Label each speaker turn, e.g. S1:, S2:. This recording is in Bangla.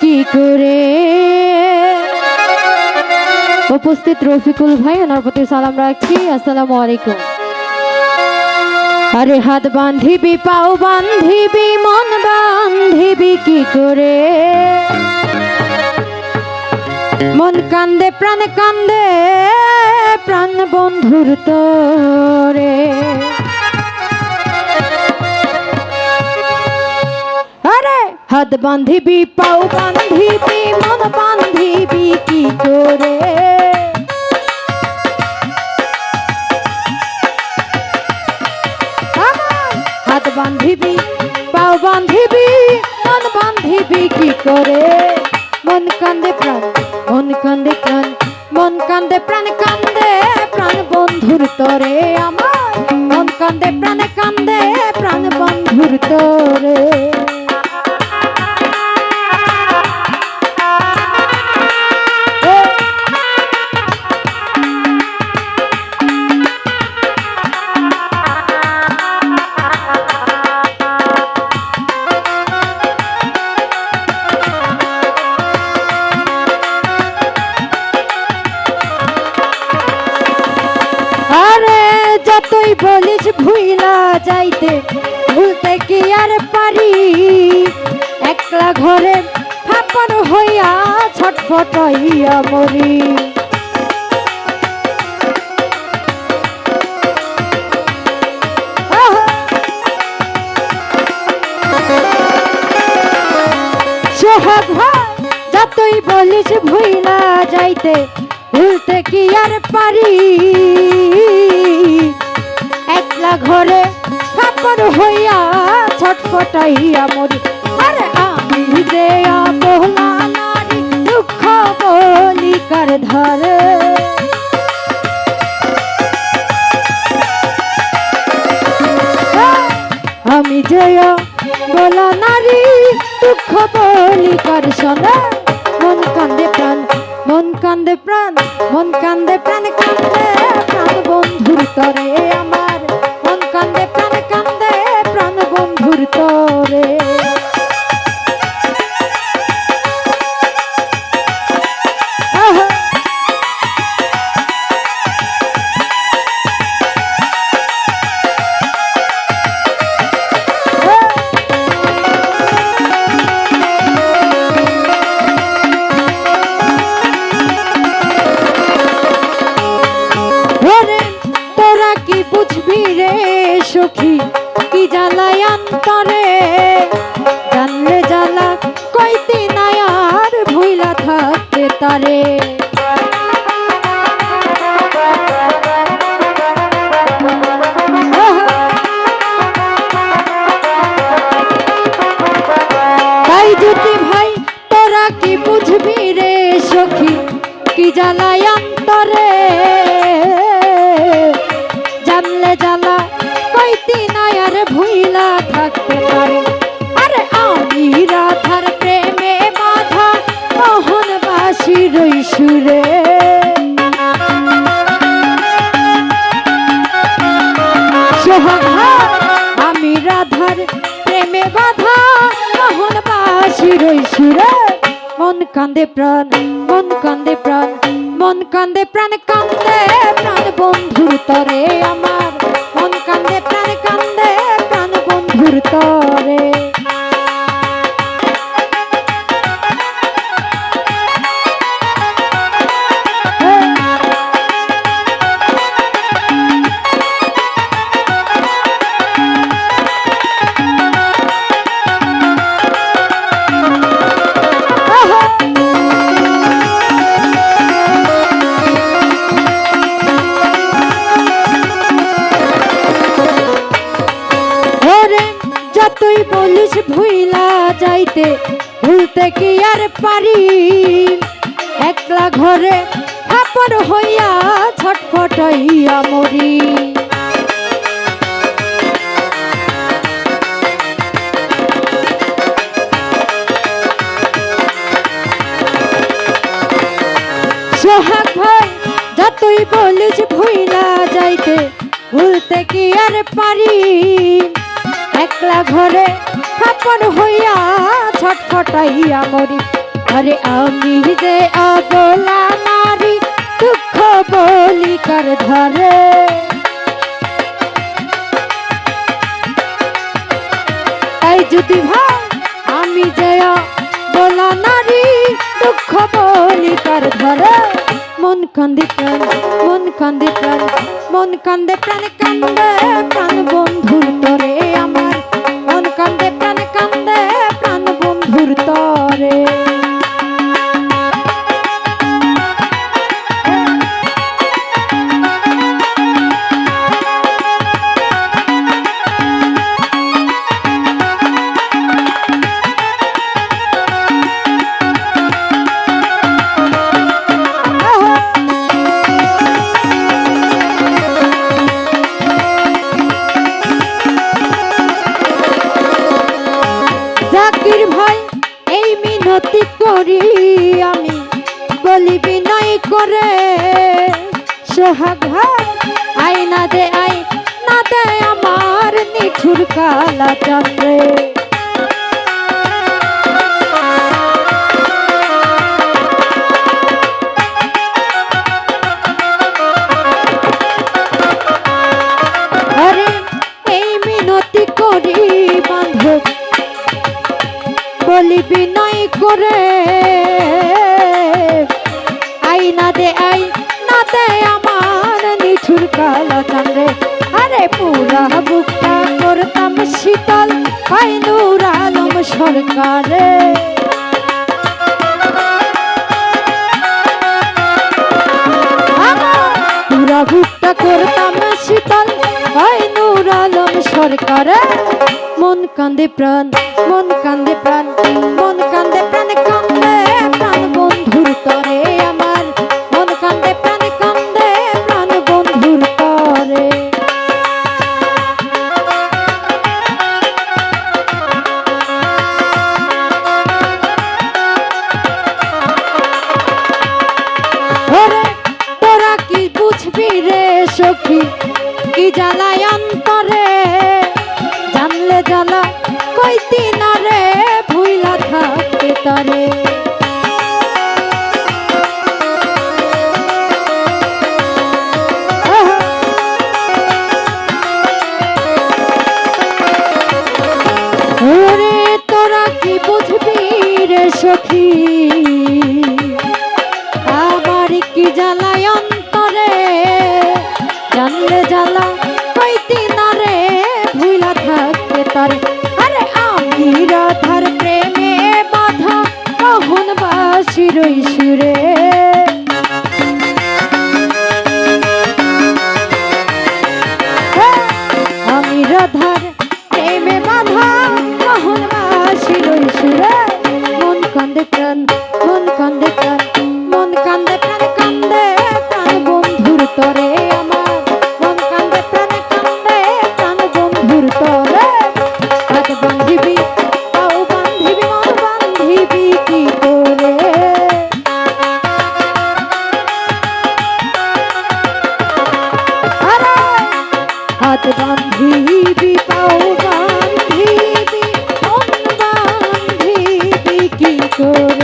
S1: কি করে? উপস্থিত রফিকুল ভাই, ওনার প্রতি সালাম রাখছি। আসসালামু আলাইকুম। আরে হাত বান্ধিবি পাও বান্ধিবি মন বান্ধিবি কি করে? মন কান্দে, প্রাণ কান্দে, প্রাণ বন্ধুর তোরে। আরে হাত বান্ধিবি পাও বান্ধিবি মন বান্ধিবি কি করে? হাত বান্ধিবি পাও বান্ধিবি মন বান্ধিবি কি করে? মন কান্দে প্রাণ, মন কান্দে প্রাণ, মন কান্দে প্রাণ কান্দে প্রাণ বন্ধুর তরে আমার। মন কান্দে প্রাণ কান্দে প্রাণ বন্ধুর তরে। যতই বলিস ভুইলা যাইতে, ভুলতে কি আর পারি? একলা ঘরে ফাপন হইয়া ছটফট হইয়া মরি যতই বলিস ভুইলা যাইতে, ভুলতে কি আর পারি? ঘরে ফাপড় হইয়া ছটফটাইয়া মরি। আরে আমি যে অবহলা নারী, দুঃখ বলিকার ধরে। আমি যে বলা নারী, দুঃখ বলিকার শোনে মন কান্দে প্রাণ, মন কান্দে প্রাণ, মন কান্দে প্রাণ কান্দে প্রাণ বন্ধুর তরে আমার। সখী কি জ্বালায় অন্তরে? জানলে জ্বালা কইতে নাই আর ভুইলা থাকতে তারে? ভুইলা থাকতে পারে। আরে আমি রাধার প্রেমে বাধা মোহন বাসি রই সুরে। আমি রাধার প্রেমে বাধা মোহন বাসি রই সুরে। মন কান্দে প্রাণ, মন কান্দে প্রাণ, মন কান্দে প্রাণ কান্দে প্রাণ বন্ধুর তরে আমার। বন্ধুর যাইতে ভুলতে কি আর পারি? একলা ঘরে ফাপড় হইয়া ছটফট হইয়া মরি। সোহাগ ভাই, যতই বলিস ভুইলা যাইতে, ভুলতে কি আর পারি? একলা ঘরে ফাপড় হইয়া ছটফটাইয়া মরি। আরে আমি যে অবলা নারী, দুঃখ বলি কার ধরে। তাই যদি ভাই আমি যে বলা নারী, দুঃখ বলি কার ধরে। মন কান্দে প্রাণ, মন কান্দে প্রাণ, মন কান্দে প্রাণ কান্দে প্রাণ বন্ধুর তরে। আমার বলি বিনয় করে। সোহাগ আই না দে আই না দে আমার নিঠুর কালা চন্দ্রে কালা চান্দ্রে আরে পুরা বুকটা করতাম শীতল পাই নূর আলম সরকারে। পুরা বুকটা করতাম শীতল পাই নূর আলম সরকারে। মন কান্দে প্রাণ, মন কান্দে প্রাণ। তরে বান্ধিবি পাও বান্ধিবি বান্ধিবি কি করে।